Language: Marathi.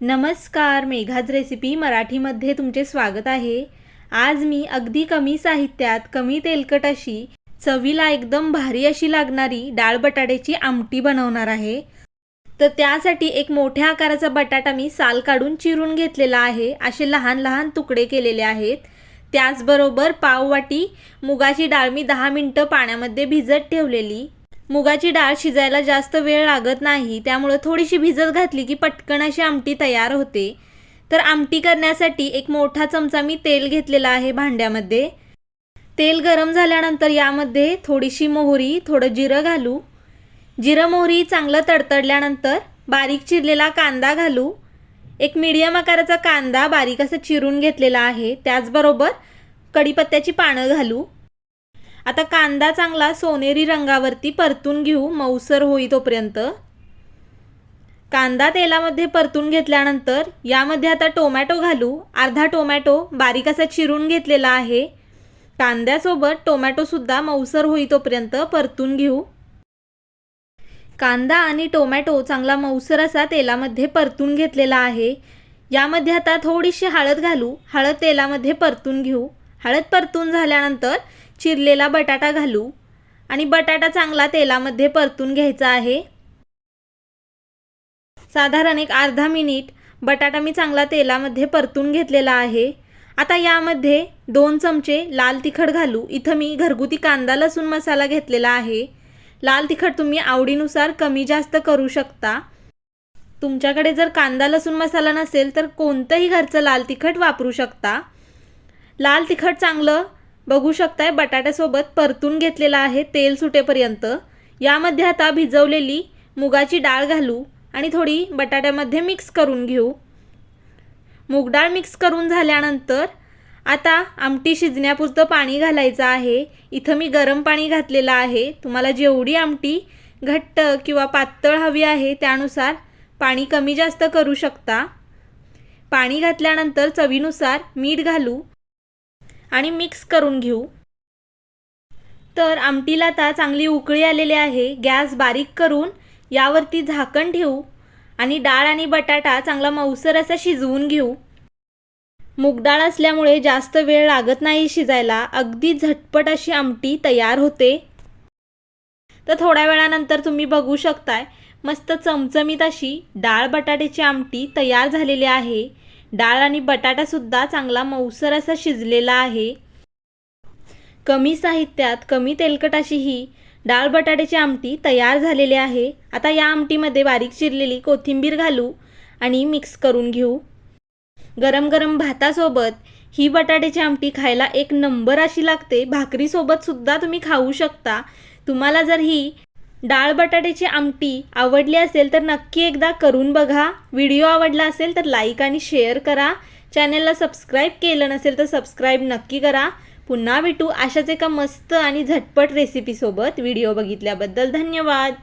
नमस्कार मेघाज रेसिपी मराठीमध्ये तुमचे स्वागत आहे. आज मी अगदी कमी साहित्यात कमी तेलकट अशी चवीला एकदम भारी अशी लागणारी डाळ बटाट्याची आमटी बनवणार आहे. तर त्यासाठी एक मोठ्या आकाराचा बटाटा मी साल काढून चिरून घेतलेला आहे. असे लहान लहान तुकडे केलेले आहेत. त्याचबरोबर पाववाटी मुगाची डाळ मी दहा मिनटं पाण्यामध्ये भिजत ठेवलेली. मुगाची डाळ शिजायला जास्त वेळ लागत नाही त्यामुळं थोडीशी भिजत घातली की पटकन अशी आमटी तयार होते. तर आमटी करण्यासाठी एक मोठा चमचा मी तेल घेतलेला आहे भांड्यामध्ये. तेल गरम झाल्यानंतर यामध्ये थोडीशी मोहरी थोडं जिरं घालू. जिरं मोहरी चांगलं तडतडल्यानंतर बारीक चिरलेला कांदा घालू. एक मीडियम आकाराचा कांदा बारीक असं चिरून घेतलेला आहे त्याचबरोबर कढीपत्त्याची पानं घालू. आता कांदा चांगला सोनेरी रंगावरती परतून घेऊ मऊसर होई तोपर्यंत. कांदा तेलामध्ये परतून घेतल्यानंतर यामध्ये आता टोमॅटो घालू. अर्धा टोमॅटो बारीक असा चिरून घेतलेला आहे. कांद्यासोबत टोमॅटोसुद्धा मऊसर होई तोपर्यंत परतून घेऊ. कांदा आणि टोमॅटो चांगला मऊसर असा तेलामध्ये परतून घेतलेला आहे. यामध्ये आता थोडीशी हळद घालू. हळद तेलामध्ये परतून घेऊ. हळद परतून झाल्यानंतर चिरलेला बटाटा घालू आणि बटाटा चांगला तेलामध्ये परतून घ्यायचा आहे. साधारण एक अर्धा मिनिट बटाटा मी चांगला तेलामध्ये परतून घेतलेला आहे. आता यामध्ये दोन चमचे लाल तिखट घालू. इथं मी घरगुती कांदा लसूण मसाला घेतलेला आहे. लाल तिखट तुम्ही आवडीनुसार कमी जास्त करू शकता. तुमच्याकडे जर कांदा लसूण मसाला नसेल तर कोणतंही घरचं लाल तिखट वापरू शकता. लाल तिखट चांगलं बघू शकताय बटाट्यासोबत परतून घेतलेलं आहे तेल सुटेपर्यंत. यामध्ये आता भिजवलेली मुगाची डाळ घालू आणि थोडी बटाट्यामध्ये मिक्स करून घेऊ. मूगडाळ मिक्स करून झाल्यानंतर आता आमटी शिजण्यापुरतं पाणी घालायचं आहे. इथं मी गरम पाणी घातलेलं आहे. तुम्हाला जेवढी आमटी घट्ट किंवा पातळ हवी आहे त्यानुसार पाणी कमी जास्त करू शकता. पाणी घातल्यानंतर चवीनुसार मीठ घालू. आणि मिक्स करून घेऊ. तर आमटीला आता चांगली उकळी आलेली आहे. गॅस बारीक करून यावरती झाकण ठेवू आणि डाळ आणि बटाटा चांगला मऊसर असा शिजवून घेऊ. मूगडाळ असल्यामुळे जास्त वेळ लागत नाही शिजायला. अगदी झटपट अशी आमटी तयार होते. तर थोड्या वेळानंतर तुम्ही बघू शकताय मस्त चमचमीत अशी डाळ बटाट्याची आमटी तयार झालेली आहे. डाळ आणि बटाटासुद्धा चांगला मऊसर असा शिजलेला आहे. कमी साहित्यात कमी तेलकट अशी ही डाळ बटाट्याची आमटी तयार झालेली आहे. आता या आमटीमध्ये बारीक चिरलेली कोथिंबीर घालू आणि मिक्स करून घेऊ. गरम गरम भातासोबत ही बटाट्याची आमटी खायला एक नंबर अशी लागते. भाकरीसोबतसुद्धा तुम्ही खाऊ शकता. तुम्हाला जर ही डाळ बटाट्याची आमटी आवडली असेल तर नक्की एकदा करून बघा. व्हिडिओ आवडला असेल तर लाईक आणि शेअर करा. चॅनलला सबस्क्राईब केलं नसेल तर सबस्क्राईब नक्की करा. पुन्हा भेटू अशाच एका मस्त आणि झटपट रेसिपीसोबत व्हिडिओ बघितल्याबद्दल धन्यवाद.